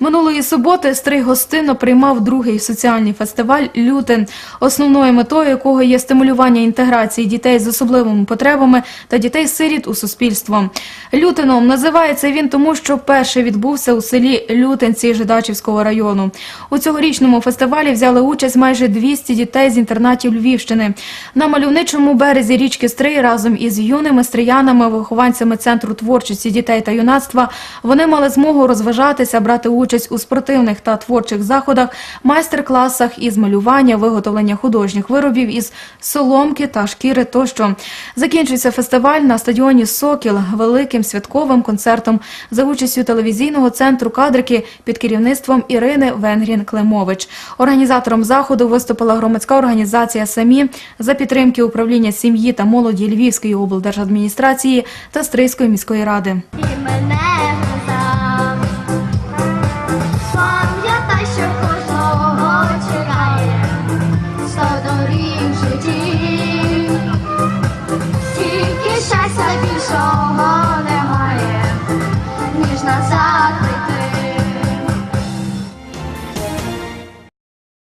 Минулої суботи Стрий гостинно приймав другий соціальний фестиваль Лютен, основною метою якого є стимулювання інтеграції дітей з особливими потребами та дітей-сиріт у суспільство. Лютеном називається він тому, що перший відбувся у селі Лютенці Жидачівського району. У цьогорічному фестивалі взяли участь майже 200 дітей з інтернатів Львівщини. На мальовничому березі річки Стрий разом із юними стріянами, вихованцями центру творчості дітей та юнацтва вони мали змогу розважатися, брати участь у спортивних та творчих заходах, майстер-класах із малювання, виготовлення художніх виробів із соломки та шкіри тощо. Закінчується фестиваль на стадіоні Сокіл великим святковим концертом за участю телевізійного центру кадрики під керівництвом Ірини Венгрін Климович. Організатором заходу виступила громадська організація «Самі» за підтримки управління сім'ї та молоді Львівської облдержадміністрації та Стрийської міської ради. Тільки щастя більшого